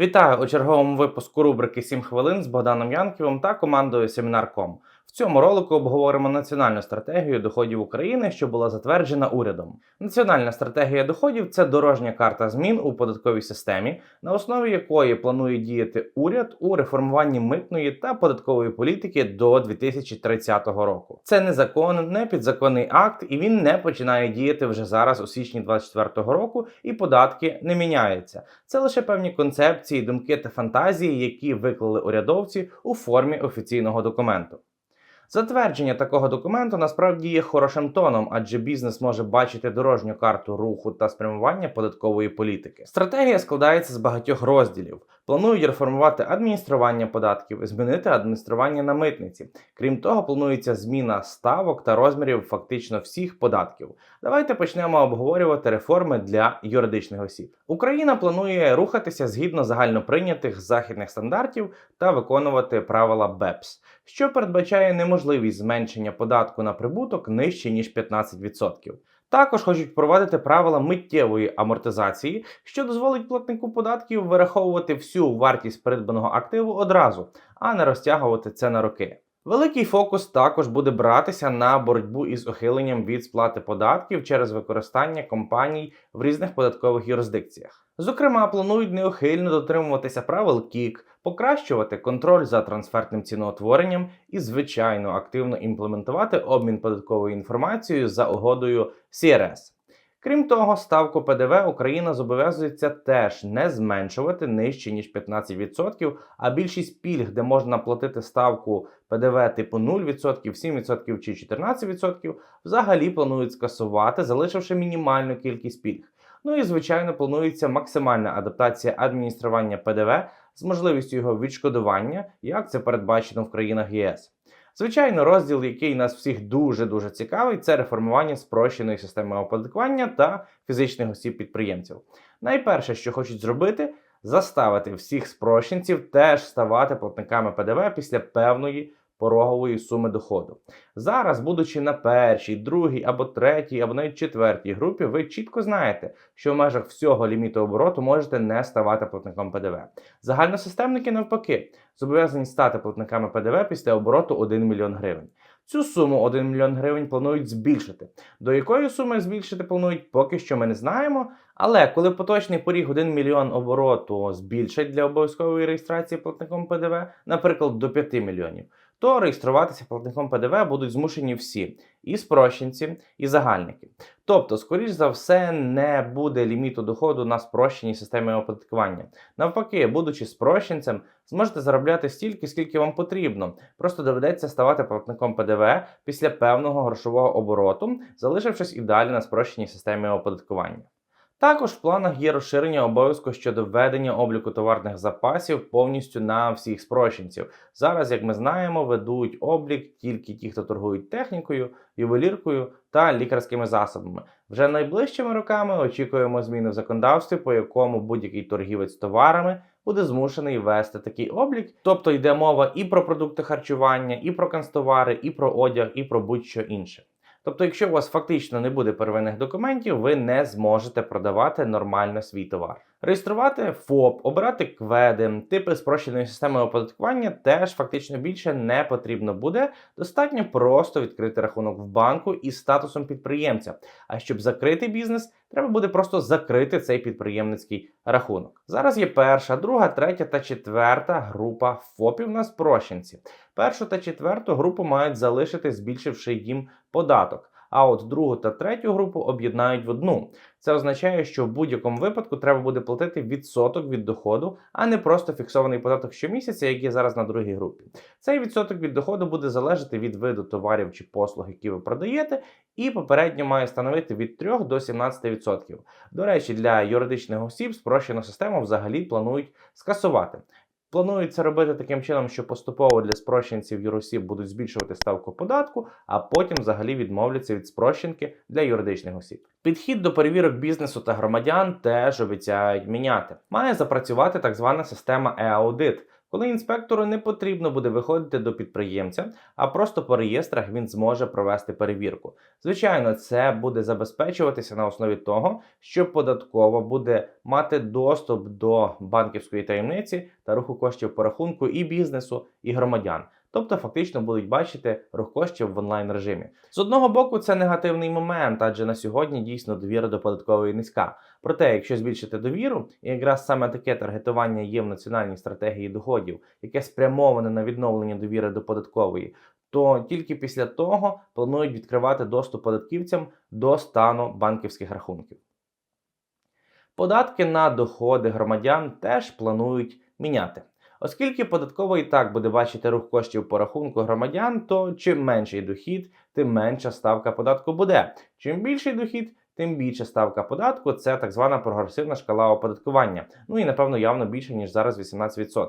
Вітаю у черговому випуску рубрики «7 хвилин з Богданом Янківим та командою Семінар.ком. В цьому ролику обговоримо національну стратегію доходів України, що була затверджена урядом. Національна стратегія доходів це дорожня карта змін у податковій системі, на основі якої планує діяти уряд у реформуванні митної та податкової політики до 2030 року. Це не закон, не підзаконний акт, і він не починає діяти вже зараз у січні 2024 року, і податки не міняються. Це лише певні концепції, думки та фантазії, які виклали урядовці у формі офіційного документу. Затвердження такого документу насправді є хорошим тоном, адже бізнес може бачити дорожню карту руху та спрямування податкової політики. Стратегія складається з багатьох розділів. Планують реформувати адміністрування податків, змінити адміністрування на митниці. Крім того, планується зміна ставок та розмірів фактично всіх податків. Давайте почнемо обговорювати реформи для юридичних осіб. Україна планує рухатися згідно загальноприйнятих західних стандартів та виконувати правила БЕПС, що передбачає неможливість зменшення податку на прибуток нижче ніж 15%. Також хочуть впровадити правила миттєвої амортизації, що дозволить платнику податків вираховувати всю вартість придбаного активу одразу, а не розтягувати це на роки. Великий фокус також буде братися на боротьбу із ухиленням від сплати податків через використання компаній в різних податкових юрисдикціях. Зокрема, планують неухильно дотримуватися правил КІК, покращувати контроль за трансфертним ціноутворенням і, звичайно, активно імплементувати обмін податковою інформацією за угодою CRS. Крім того, ставку ПДВ Україна зобов'язується теж не зменшувати нижче ніж 15%, а більшість пільг, де можна платити ставку ПДВ типу 0%, 7% чи 14%, взагалі планують скасувати, залишивши мінімальну кількість пільг. Ну і звичайно планується максимальна адаптація адміністрування ПДВ з можливістю його відшкодування, як це передбачено в країнах ЄС. Звичайно, розділ, який нас всіх дуже дуже цікавий, це реформування спрощеної системи оподаткування та фізичних осіб підприємців. Найперше, що хочуть зробити, заставити всіх спрощенців теж ставати платниками ПДВ після певної порогової суми доходу. Зараз, будучи на першій, другій або третій, або навіть четвертій групі, ви чітко знаєте, що в межах всього ліміту обороту можете не ставати платником ПДВ. Загальносистемники навпаки зобов'язані стати платниками ПДВ після обороту 1 мільйон гривень. Цю суму 1 мільйон гривень планують збільшити. До якої суми збільшити планують, поки що ми не знаємо. Але коли поточний поріг 1 мільйон обороту збільшать для обов'язкової реєстрації платником ПДВ, наприклад, до 5 мільйонів, то реєструватися платником ПДВ будуть змушені всі і спрощенці, і загальники. Тобто, скоріш за все, не буде ліміту доходу на спрощеній системі оподаткування. Навпаки, будучи спрощенцем, зможете заробляти стільки, скільки вам потрібно. Просто доведеться ставати платником ПДВ після певного грошового обороту, залишившись і далі на спрощеній системі оподаткування. Також в планах є розширення обов'язку щодо введення обліку товарних запасів повністю на всіх спрощенців. Зараз, як ми знаємо, ведуть облік тільки ті, хто торгують технікою, ювеліркою та лікарськими засобами. Вже найближчими роками очікуємо зміни в законодавстві, по якому будь-який торгівець товарами буде змушений ввести такий облік. Тобто йде мова і про продукти харчування, і про канцтовари, і про одяг, і про будь-що інше. Тобто, якщо у вас фактично не буде первинних документів, ви не зможете продавати нормально свій товар. Реєструвати ФОП, обирати кведи, типи спрощеної системи оподаткування теж фактично більше не потрібно буде. Достатньо просто відкрити рахунок в банку із статусом підприємця. А щоб закрити бізнес, треба буде просто закрити цей підприємницький рахунок. Зараз є перша, друга, третя та четверта група ФОПів на спрощенці. Першу та четверту групу мають залишити, збільшивши їм податок. А от другу та третю групу об'єднають в одну. Це означає, що в будь-якому випадку треба буде платити відсоток від доходу, а не просто фіксований податок щомісяця, який зараз на другій групі. Цей відсоток від доходу буде залежати від виду товарів чи послуг, які ви продаєте, і попередньо має становити від 3 до 17%. До речі, для юридичних осіб спрощену систему взагалі планують скасувати. Планується робити таким чином, що поступово для спрощенців юросіб будуть збільшувати ставку податку, а потім взагалі відмовляться від спрощенки для юридичних осіб. Підхід до перевірок бізнесу та громадян теж обіцяють міняти. Має запрацювати так звана система e-аудит. Коли інспектору не потрібно буде виходити до підприємця, а просто по реєстрах він зможе провести перевірку. Звичайно, це буде забезпечуватися на основі того, що податкова буде мати доступ до банківської таємниці та руху коштів по рахунку і бізнесу, і громадян. Тобто фактично будуть бачити рух коштів в онлайн режимі. З одного боку, це негативний момент, адже на сьогодні дійсно довіра до податкової низька. Проте, якщо збільшити довіру, і якраз саме таке таргетування є в національній стратегії доходів, яке спрямоване на відновлення довіри до податкової, то тільки після того планують відкривати доступ податківцям до стану банківських рахунків. Податки на доходи громадян теж планують міняти. Оскільки податкова і так буде бачити рух коштів по рахунку громадян, то чим менший дохід, тим менша ставка податку буде. Чим більший дохід, тим більша ставка податку це так звана прогресивна шкала оподаткування. Ну і напевно явно більше ніж зараз 18%.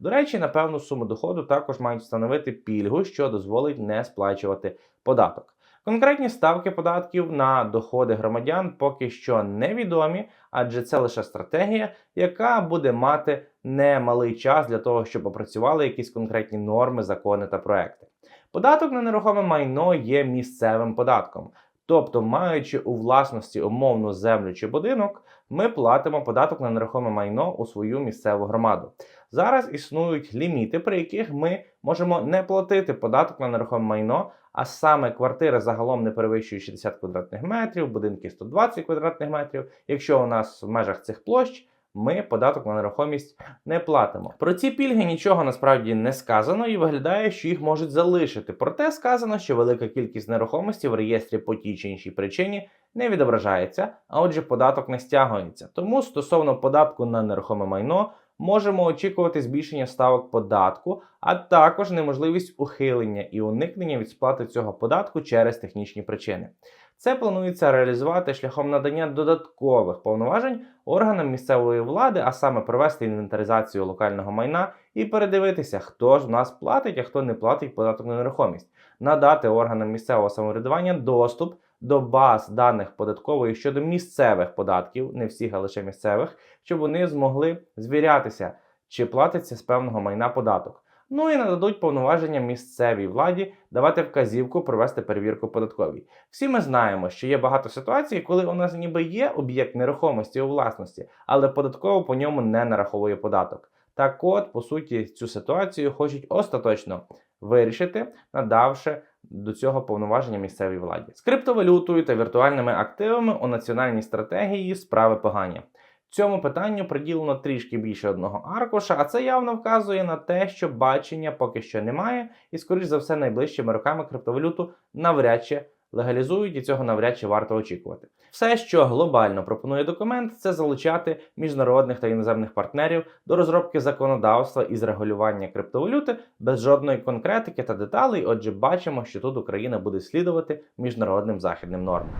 До речі, на певну суму доходу також мають встановити пільгу, що дозволить не сплачувати податок. Конкретні ставки податків на доходи громадян поки що невідомі, адже це лише стратегія, яка буде мати немалий час для того, щоб опрацювали якісь конкретні норми, закони та проекти. Податок на нерухоме майно є місцевим податком. Тобто, маючи у власності умовну землю чи будинок, ми платимо податок на нерухоме майно у свою місцеву громаду. Зараз існують ліміти, при яких ми можемо не платити податок на нерухоме майно, а саме квартири загалом не перевищують 60 квадратних метрів, будинки 120 квадратних метрів. Якщо у нас в межах цих площ ми податок на нерухомість не платимо. Про ці пільги нічого насправді не сказано і виглядає, що їх можуть залишити. Проте сказано, що велика кількість нерухомості в реєстрі по тій чи іншій причині не відображається, а отже, податок не стягується. Тому стосовно податку на нерухоме майно. Можемо очікувати збільшення ставок податку, а також неможливість ухилення і уникнення від сплати цього податку через технічні причини. Це планується реалізувати шляхом надання додаткових повноважень органам місцевої влади, а саме провести інвентаризацію локального майна і передивитися, хто ж в нас платить, а хто не платить податок на нерухомість, надати органам місцевого самоврядування доступ до баз даних податкової щодо місцевих податків, не всіх, а лише місцевих, щоб вони змогли звірятися, чи платиться з певного майна податок. Ну і нададуть повноваження місцевій владі давати вказівку провести перевірку податковій. Всі ми знаємо, що є багато ситуацій, коли у нас ніби є об'єкт нерухомості у власності, але податково по ньому не нараховує податок. Так от, по суті, цю ситуацію хочуть остаточно вирішити, надавши до цього повноваження місцевій владі. З криптовалютою та віртуальними активами у національній стратегії справи погані. Цьому питанню приділено трішки більше одного аркуша, а це явно вказує на те, що бачення поки що немає, і, скоріш за все, найближчими роками криптовалюту навряд чи легалізують, і цього навряд чи варто очікувати. Все, що глобально пропонує документ, це залучати міжнародних та іноземних партнерів до розробки законодавства із регулювання криптовалюти без жодної конкретики та деталей. Отже, бачимо, що тут Україна буде слідувати міжнародним західним нормам.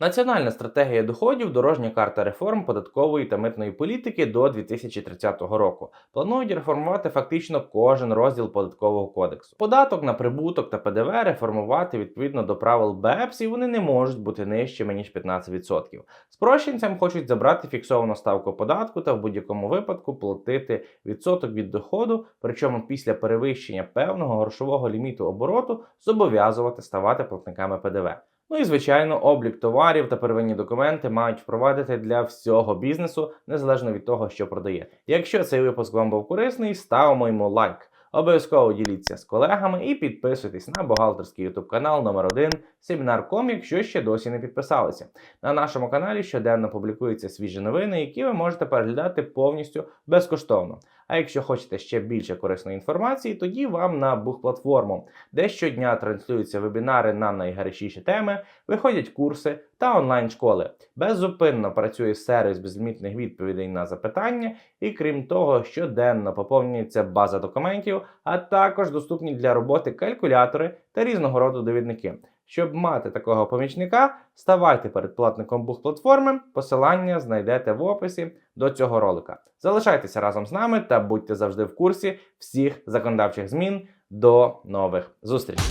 Національна стратегія доходів, дорожня карта реформ податкової та митної політики до 2030 року. Планують реформувати фактично кожен розділ податкового кодексу. Податок на прибуток та ПДВ реформувати відповідно до правил БЕПС, і вони не можуть бути нижчими ніж 15%. Спрощенцям хочуть забрати фіксовану ставку податку та в будь-якому випадку платити відсоток від доходу, причому після перевищення певного грошового ліміту обороту зобов'язувати ставати платниками ПДВ. Ну і звичайно, облік товарів та первинні документи мають впровадити для всього бізнесу, незалежно від того, що продає. Якщо цей випуск вам був корисний, ставимо йому лайк. Обов'язково діліться з колегами і підписуйтесь на бухгалтерський YouTube канал номер 1 Семінар.ком, якщо ще досі не підписалися. На нашому каналі щоденно публікуються свіжі новини, які ви можете переглядати повністю безкоштовно. А якщо хочете ще більше корисної інформації, тоді вам на бух-платформу, де щодня транслюються вебінари на найгарячіші теми, виходять курси та онлайн-школи. Беззупинно працює сервіс безлімітних відповідей на запитання, і крім того, щоденно поповнюється база документів, а також доступні для роботи калькулятори та різного роду довідники. Щоб мати такого помічника, ставайте передплатником бух-платформи. Посилання знайдете в описі до цього ролика. Залишайтеся разом з нами та будьте завжди в курсі всіх законодавчих змін. До нових зустрічей!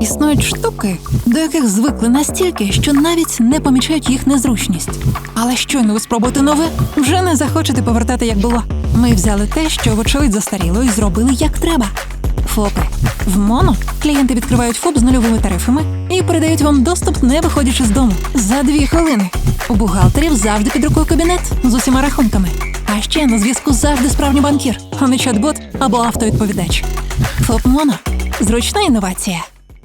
Існують штуки, до яких звикли настільки, що навіть не помічають їх незручність. Але щойно ви спробуєте нове, вже не захочете повертати, як було. Ми взяли те, що вочевидь застаріло, і зробили як треба. ФОПи. В моно клієнти відкривають ФОП з нульовими тарифами і передають вам доступ, не виходячи з дому. За дві хвилини. У бухгалтерів завжди під рукою кабінет з усіма рахунками. А ще на зв'язку завжди справжній банкір, а не чат-бот або автовідповідач. ФОП Моно. Зручна інновація.